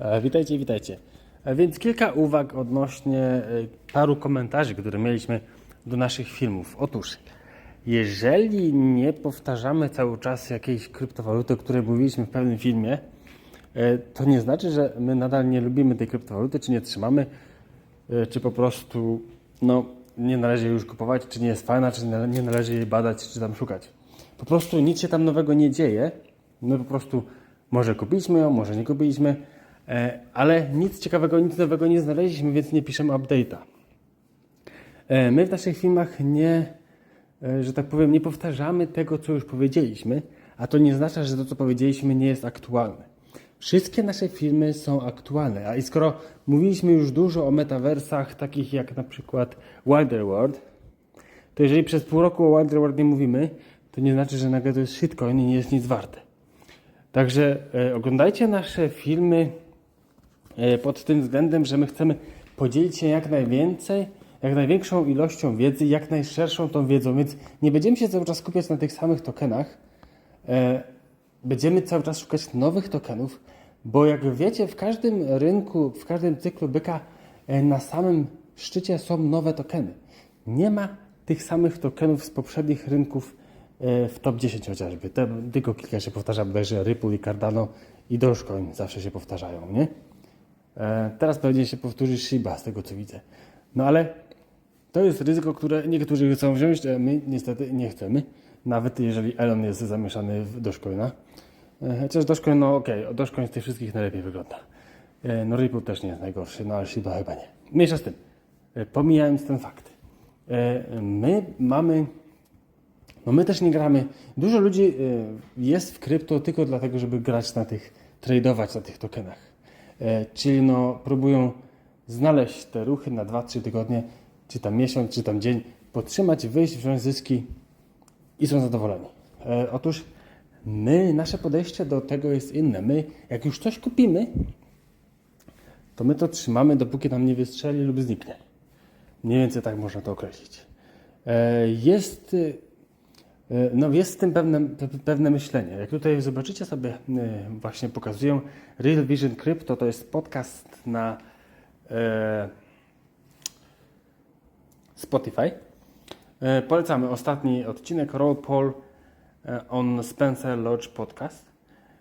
E, Witajcie, witajcie. E, Więc kilka uwag odnośnie e, paru komentarzy, które mieliśmy do naszych filmów. Otóż, jeżeli nie powtarzamy cały czas jakiejś kryptowaluty, o której mówiliśmy w pewnym filmie, to nie znaczy, że my nadal nie lubimy tej kryptowaluty, czy nie trzymamy, czy po prostu no, nie należy jej już kupować, czy nie jest fajna, czy nie należy jej badać, czy tam szukać. Po prostu nic się tam nowego nie dzieje. My po prostu może kupiliśmy ją, może nie kupiliśmy, ale nic ciekawego, nic nowego nie znaleźliśmy, więc nie piszemy update'a. E, My w naszych filmach nie, e, że tak powiem, nie powtarzamy tego, co już powiedzieliśmy, a to nie oznacza, że to, co powiedzieliśmy, nie jest aktualne. Wszystkie nasze filmy są aktualne, a i skoro mówiliśmy już dużo o metaversach, takich jak na przykład Wilder World, to jeżeli przez pół roku o Wilder World nie mówimy, to nie znaczy, że nagle to jest shitcoin i nie jest nic warte. Także e, oglądajcie nasze filmy e, pod tym względem, że my chcemy podzielić się jak najwięcej, jak największą ilością wiedzy, jak najszerszą tą wiedzą, więc nie będziemy się cały czas skupiać na tych samych tokenach. E, będziemy cały czas szukać nowych tokenów, bo jak wiecie, w każdym rynku, w każdym cyklu byka e, na samym szczycie są nowe tokeny. Nie ma tych samych tokenów z poprzednich rynków e, w top 10 chociażby. Te, tylko kilka się powtarza, bodajże Ripple i Cardano i Dogecoin zawsze się powtarzają, nie? E, teraz pewnie się powtórzy Shiba, z tego co widzę. No ale to jest ryzyko, które niektórzy chcą wziąć, a my niestety nie chcemy. Nawet jeżeli Elon jest zamieszany w Dogecoina. E, Chociaż Dogecoin, no okej, okay, Dogecoin z tych wszystkich najlepiej wygląda. E, No Ripple też nie jest najgorszy, no ale Shiba chyba nie. Mniejsza z tym. Pomijając ten fakt. My mamy no my też nie gramy. Dużo ludzi jest w krypto tylko dlatego, żeby grać na tych, tradować na tych tokenach. E, Czyli no próbują znaleźć te ruchy na 2-3 tygodnie, czy tam miesiąc, czy tam dzień, podtrzymać, wyjść, wziąć zyski i są zadowoleni. E, Otóż my, nasze podejście do tego jest inne. My, jak już coś kupimy, to my to trzymamy, dopóki nam nie wystrzeli lub zniknie. Mniej więcej tak można to określić. E, Jest y, No jest w tym pewne, pe- pewne myślenie. Jak tutaj zobaczycie sobie, e, właśnie pokazuję, Real Vision Crypto to jest podcast na e, Spotify. E, polecamy ostatni odcinek Roll Paul e, on Spencer Lodge Podcast.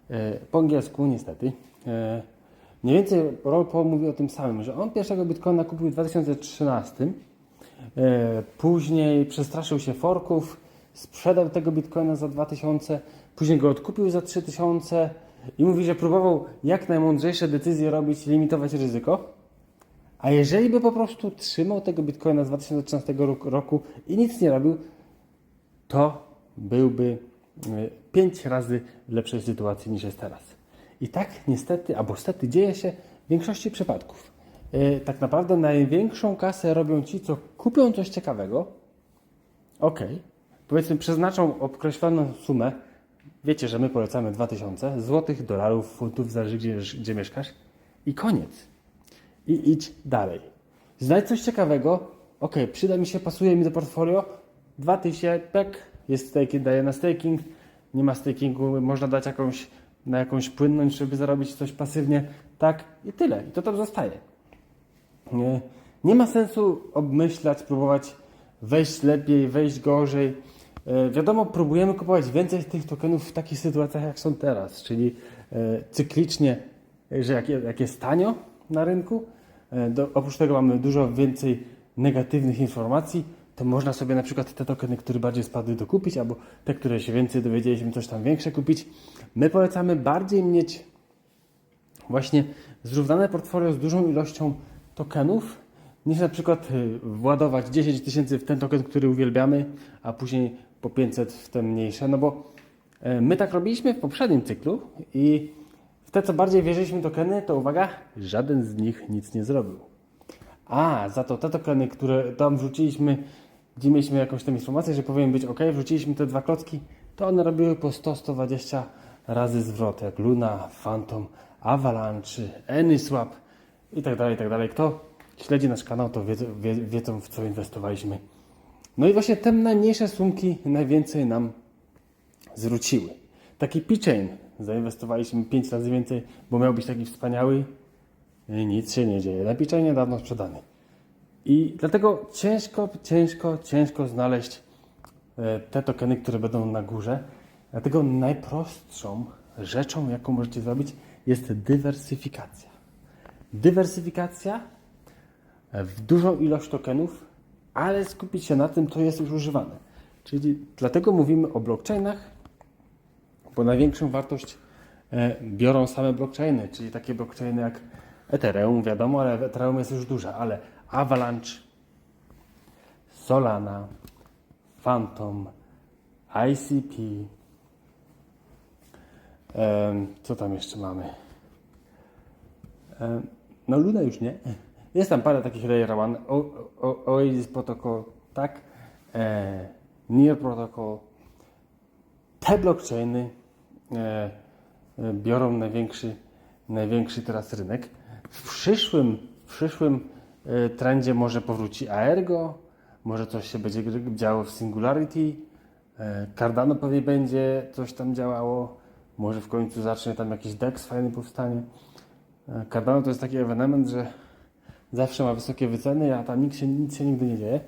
E, po angielsku niestety. E, mniej więcej Roll Paul mówi o tym samym, że on pierwszego Bitcoina kupił w 2013. E, Później przestraszył się forków, sprzedał tego bitcoina za 2000, później go odkupił za 3000 i mówi, że próbował jak najmądrzejsze decyzje robić, limitować ryzyko. A jeżeli by po prostu trzymał tego bitcoina z 2013 roku- i nic nie robił, to byłby 5 razy w lepszej sytuacji niż jest teraz. I tak niestety, albo stety dzieje się w większości przypadków. E, Tak naprawdę największą kasę robią ci, co kupią coś ciekawego, ok, powiedzmy przeznaczą określoną sumę, wiecie, że my polecamy 2000 złotych, dolarów, funtów, zależy gdzie, gdzie mieszkasz i koniec. I idź dalej. Znajdź coś ciekawego, ok, przyda mi się, pasuje mi do portfolio, 2000, pek, jest staking, daje na staking, nie ma stakingu, można dać jakąś, na jakąś płynność, żeby zarobić coś pasywnie, tak i tyle. I to tam zostaje. Nie, nie ma sensu obmyślać, próbować wejść lepiej, wejść gorzej. E, wiadomo, próbujemy kupować więcej tych tokenów w takich sytuacjach, jak są teraz, czyli e, cyklicznie, że jak, jest tanio na rynku, e, do, oprócz tego mamy dużo więcej negatywnych informacji, to można sobie na przykład te tokeny, które bardziej spadły, dokupić, albo te, które się więcej dowiedzieliśmy, coś tam większe kupić. My polecamy bardziej mieć właśnie zrównane portfolio z dużą ilością tokenów, niż na przykład władować 10 tysięcy w ten token, który uwielbiamy, a później po 500 w te mniejsze, no bo e, my tak robiliśmy w poprzednim cyklu i w te, co bardziej wierzyliśmy tokeny, to uwaga, żaden z nich nic nie zrobił. A, za to te tokeny, które tam wrzuciliśmy, gdzie mieliśmy jakąś tam informację, że powinien być ok, wrzuciliśmy te dwa klocki, to one robiły po 100-120 razy zwrot, jak Luna, Phantom, Avalanche, AnySwap i tak dalej, i tak dalej. Kto śledzi nasz kanał, to wiedzą, wie, wiedzą w co inwestowaliśmy. No i właśnie te najmniejsze sumki najwięcej nam zwróciły. Taki P-Chain zainwestowaliśmy 5 razy więcej, bo miał być taki wspaniały y, nic się nie dzieje. Napiczaj niedawno sprzedany. I dlatego ciężko, ciężko, ciężko znaleźć e, te tokeny, które będą na górze. Dlatego najprostszą rzeczą, jaką możecie zrobić, jest dywersyfikacja. Dywersyfikacja w dużą ilość tokenów, ale skupić się na tym, co jest już używane. Czyli dlatego mówimy o blockchainach, bo największą wartość e, biorą same blockchainy, czyli takie blockchainy jak Ethereum, wiadomo, ale Ethereum jest już duże, ale Avalanche, Solana, Phantom, ICP, co tam jeszcze mamy? No Luna już nie. Jest tam parę takich layer one, o, o, Oasis Protocol, tak, e, Near Protocol. Te blockchainy e, e, biorą największy, największy teraz rynek. W przyszłym, w przyszłym e, trendzie może powróci Aergo, może coś się będzie działo w Singularity, e, Cardano pewnie będzie coś tam działało, może w końcu zacznie tam jakiś DEX fajny powstanie. Cardano to jest taki ewenement, że zawsze ma wysokie wyceny, a tam nic się, nic się nigdy nie dzieje.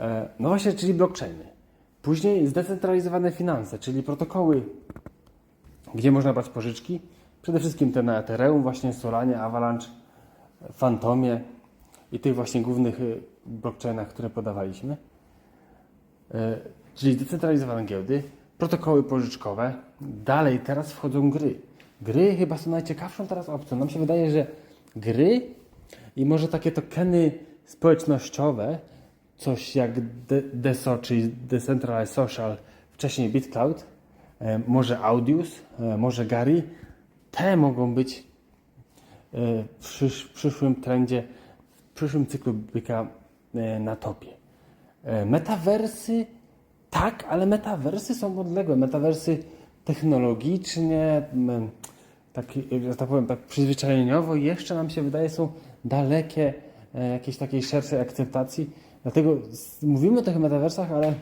E, No właśnie, czyli blockchainy. Później zdecentralizowane finanse, czyli protokoły, gdzie można brać pożyczki. Przede wszystkim te na Ethereum, właśnie Solanie, Avalanche, Phantomie i tych właśnie głównych y, blockchainach, które podawaliśmy. E, Czyli zdecentralizowane giełdy, protokoły pożyczkowe. Dalej teraz wchodzą gry. Gry chyba są najciekawszą teraz opcją. Nam się wydaje, że gry i może takie tokeny społecznościowe, coś jak De- DESO, czyli Decentralized Social, wcześniej BitCloud, e, może Audius, e, może Gary, te mogą być e, w przysz, w przyszłym trendzie, w przyszłym cyklu byka na topie. Metawersy, tak, ale metawersy są odległe. Metawersy technologicznie, tak, że tak powiem, tak przyzwyczajeniowo jeszcze nam się wydaje są dalekie e, jakiejś takiej szerszej akceptacji. Dlatego mówimy o tych metaversach, ale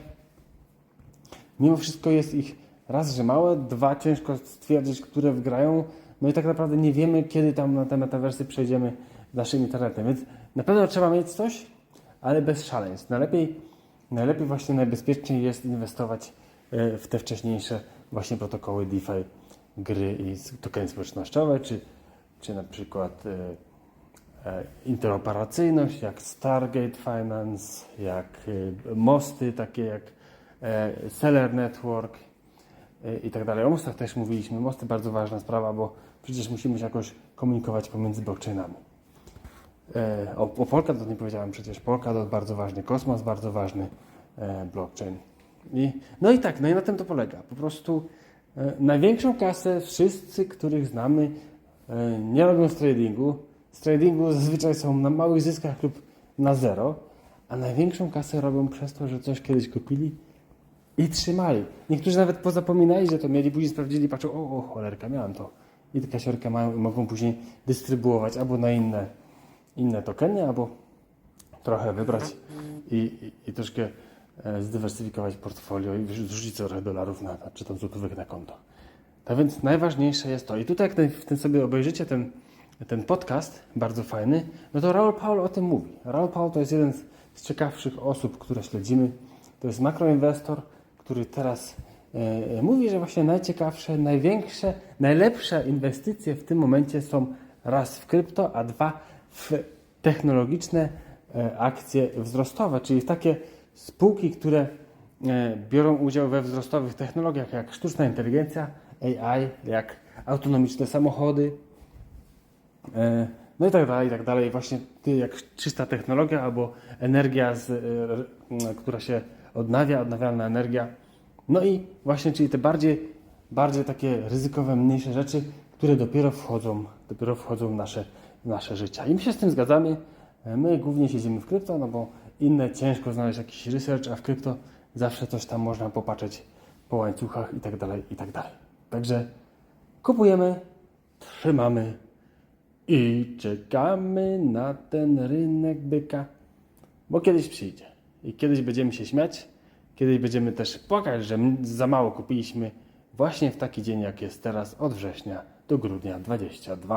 mimo wszystko jest ich raz, że małe, dwa, ciężko stwierdzić, które wgrają. No i tak naprawdę nie wiemy, kiedy tam na te metaversy przejdziemy naszym internetem. Więc na pewno trzeba mieć coś, ale bez szaleństw. Najlepiej, najlepiej właśnie najbezpieczniej jest inwestować e, w te wcześniejsze właśnie protokoły DeFi, gry i tokeny społecznościowe, czy, czy na przykład e, interoperacyjność, jak Stargate Finance, jak e, mosty, takie jak e, Seller Network e, i tak dalej. O mostach też mówiliśmy. Mosty bardzo ważna sprawa, bo przecież musimy się jakoś komunikować pomiędzy blockchainami. E, O, o Polkadot nie powiedziałem przecież. Polkadot bardzo ważny, Kosmos bardzo ważny e, blockchain. I, no i tak, no i na tym to polega. Po prostu e, największą kasę wszyscy, których znamy, e, nie robią z tradingu. Z tradingu zazwyczaj są na małych zyskach lub na zero, a największą kasę robią przez to, że coś kiedyś kupili i trzymali. Niektórzy nawet pozapominali, że to mieli, później sprawdzili, patrzą, o, o cholerka, miałem to. I tę kasiorkę mają i mogą później dystrybuować albo na inne, inne tokeny, albo trochę wybrać i, i, i troszkę e, zdywersyfikować portfolio i wrzucić trochę dolarów na, czy tam złotówek na konto. Tak więc najważniejsze jest to. I tutaj jak w tym sobie obejrzycie ten, ten podcast, bardzo fajny, no to Raul Paul o tym mówi. Raul Paul to jest jeden z, ciekawszych osób, które śledzimy. To jest makroinwestor, który teraz e, mówi, że właśnie najciekawsze, największe, najlepsze inwestycje w tym momencie są raz w krypto, a dwa w technologiczne e, akcje wzrostowe, czyli w takie spółki, które e, biorą udział we wzrostowych technologiach jak sztuczna inteligencja, AI, jak autonomiczne samochody, e, no i tak dalej, i tak dalej. Właśnie jak czysta technologia albo energia, z, e, która się odnawia, odnawialna energia. No i właśnie, czyli te bardziej, bardziej takie ryzykowe, mniejsze rzeczy, które dopiero wchodzą, dopiero wchodzą w nasze, w nasze życia. I my się z tym zgadzamy. E, My głównie siedzimy w krypto, no bo inne ciężko znaleźć jakiś research, a w krypto zawsze coś tam można popatrzeć po łańcuchach i tak dalej, i tak dalej. Także kupujemy, trzymamy i czekamy na ten rynek byka, bo kiedyś przyjdzie. I kiedyś będziemy się śmiać, kiedyś będziemy też płakać, że za mało kupiliśmy właśnie w taki dzień, jak jest teraz, od września do grudnia 22.